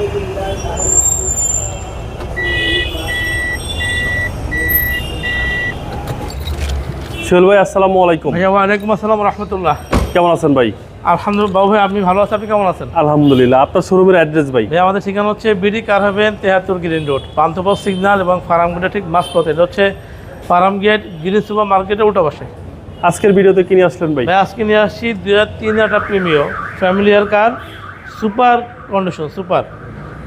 সোহেল ভাই আসসালামু আলাইকুম। ভাইয়া ওয়ালাইকুম আসসালাম রহমতুল্লাহ। কেমন আছেন ভাই? আলহামদুলিল্লাহ বাবু ভাই আপনি ভালো আছেন? আপনি কেমন আছেন? আলহামদুলিল্লাহ আপনার শোরুমের অ্যাড্রেস ভাই? ভাই আমাদের ঠিকানা হচ্ছে বিডি কার হবেন তেহাত্তর গ্রিন রোড পান্থপথ সিগন্যাল এবং ফার্ম গেটের ঠিক মাঝপথে। এটা হচ্ছে ফার্ম গেট গ্রিন সুপার মার্কেটের উল্টা পাশে। আজকের ভিডিওতে কিনে আসলেন ভাই? ভাই আজকে নিয়ে আসছি দুই হাজার তিন একটা প্রিমিয় ফ্যামিলিয়ার কার সুপার কন্ডিশন সুপার।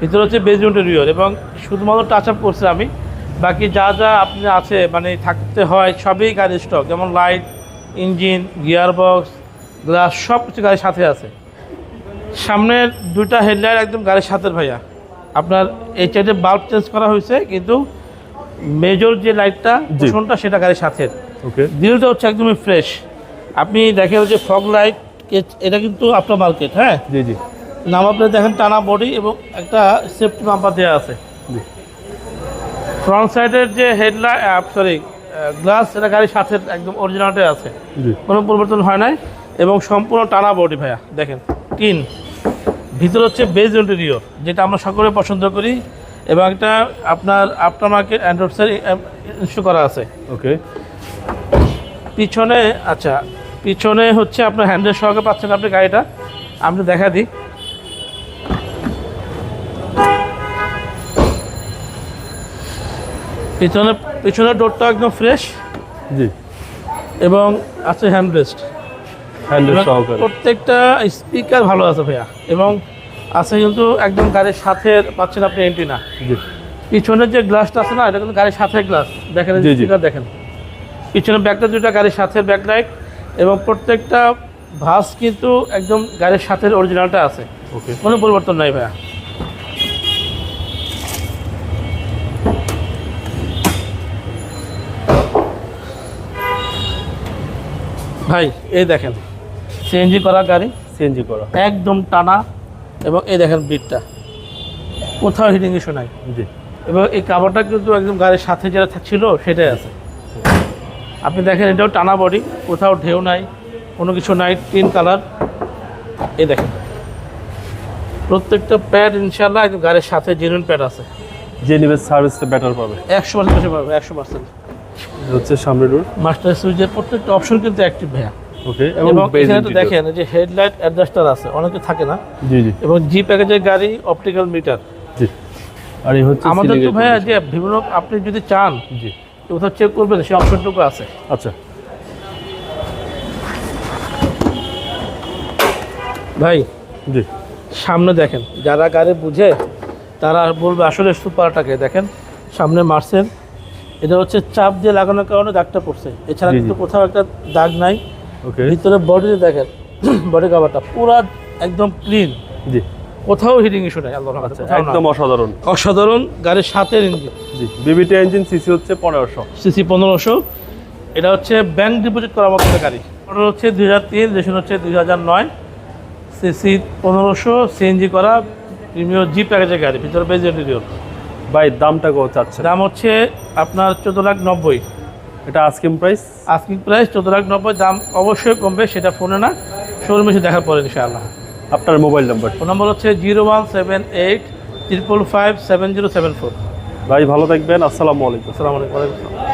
ভিতরে হচ্ছে বেজমেন্টের রিওর এবং শুধুমাত্র টাচ আপ করছে আমি। বাকি যা যা আপনি আছে মানে থাকতে হয় সবই গাড়ির স্টক যেমন light engine gear box glass সব কিছু গাড়ির সাথে আছে। সামনের দুইটা হেডলাইট একদম গাড়ির সাথে ভাইয়া। আপনার এই চাইডে বাল্ব চেঞ্জ করা হয়েছে কিন্তু মেজর যে লাইটটা। পোষণটা সেটা গাড়ির সাথে ওকে। দিলটা হচ্ছে একদমই ফ্রেশ আপনি দেখেন যে ফগ লাইট এটা কিন্তু আপনার মার্কেট হ্যাঁ? জি জি। নাম আপনি দেখেন টানা বডি এবং একটা সেফটি নাম্বার দেওয়া আছে। ফ্রন্ট সাইডের যে হেডলাইট সরি গ্লাস এটা গাড়ির সাথে একদম অরিজিনালটাই আছে। কোনো পরিবর্তন হয় নাই এবং সম্পূর্ণ টানা বডি ভাইয়া দেখেন টিন ভিতর হচ্ছে বেজ ইন্টেরিয়র যেটা আমরা সকলে পছন্দ করি এবং একটা আপনার আফটার মার্কেট অ্যান্ড্রয়েড ইনস্টল করা আছে। ওকে। পিছনে আচ্ছা পিছনে হচ্ছে আপনার হ্যান্ডেল সহকে পাচ্ছেন আপনি গাড়িটা। আমি দেখা দিই। পিছনে পিছনের ডোরটা একদম ফ্রেশ জি। এবং আছে হ্যান্ডরেস্ট হ্যান্ডেল প্রত্যেকটা স্পিকার ভালো আছে ভাইয়া। এবং আছে কিন্তু একদম গাড়ির সাথে পাচ্ছেন আপনি এন্ট্রি না। জি। পিছনের যে গ্লাসটা আছে না এটা কিন্তু গাড়ির সাথে গ্লাস দেখেন। স্পিকার দেখেন। পিছনের ব্যাগটা দুটা গাড়ির সাথে ব্যাকলাইট এবং প্রত্যেকটা ভাস কিন্তু একদম গাড়ির সাথে অরিজিনালটা আছে। ওকে কোনো পরিবর্তন নাই ভাইয়া। ভাই এই দেখেন। সিএনজি করা গাড়ি সিএনজি করা। একদম টানা এবং এই দেখেন বিটটা কোথাও হিটিং ইস্যু নাই। জি। এবং এই কাভারটা কিন্তু একদম গাড়ির সাথে যেটা ছিল সেটাই আছে। আপনি দেখেন এটাও টানা বডি কোথাও ঢেউ নাই কোনো কিছু নাই তিন কালার এই দেখেন। প্রত্যেকটা প্যাড ইনশাল্লাহ একদম গাড়ির সাথে জেনুইন প্যাড আছে। যে নিবে সার্ভিসটা বেটার পাবে। একশো পার্সেন্ট পাবে একশো পার্সেন্ট হচ্ছে সামনে ডোর মাস্টার সুইচের প্রত্যেকটা অপশন কিন্তু অ্যাক্টিভ ভাইয়া। ওকে এবং এখানে তো দেখেন যে হেডলাইট অ্যাডজাস্টার আছে অনেকে থাকে না। জি জি। এবং জি প্যাকেজের গাড়ি অপটিক্যাল মিটার জি। আর এই হচ্ছে আমাদের তো ভাইয়া। যে বিভিন্ন আপনি যদি চান জি। কোথাও চেক করবেন সেই অপশনটুকু আছে। আচ্ছা। ভাই জি। সামনে দেখেন যারা গাড়ি বুঝে তারা বলবে আসলে সুপারটাকে। দেখেন সামনে মার্সেল এটা হচ্ছে চাপ দিয়ে লাগানোর কারণে দাগটা পড়ছে। এছাড়া। কিন্তু কোথাও একটা দাগ নাই। ভিতরে বডিতে দেখেন বডি কাভারটা পুরা একদম ক্লিন জি। কোথাও হিটিং ইস্যু নাই আল্লাহ আচ্ছা একদম অসাধারণ। অসাধারণ গাড়ির সাথে engine G VVT engine CC হচ্ছে পনেরোশো। সিসি পনেরোশো। এটা হচ্ছে ব্যাংক ডিপোজিট করা মতো গাড়ি। মডেল হচ্ছে দুই হাজার তিন রেশন হচ্ছে দুই হাজার নয়। সিসি পনেরোশো সিএনজি করা প্রিমিয়ার জি প্যাকেজের গাড়ি ভিতরে বেজ ইন্টেরিয়র ভাই দামটা কত চাচ্ছে দাম হচ্ছে আপনার চোদ্দ লাখ নব্বই। এটা আস্কিং প্রাইস আস্কিং প্রাইস চোদ্দ লাখ নব্বই। দাম অবশ্যই কমবে সেটা ফোনে না। শোরুম এসে দেখার পরে ইনশাআল্লাহ। আপনার মোবাইল নম্বর ফোন নম্বর হচ্ছে zero one seven eight triple five seven zero seven four ভাই ভালো থাকবেন। আসসালামু আলাইকুম। আসসালামু আলাইকুম।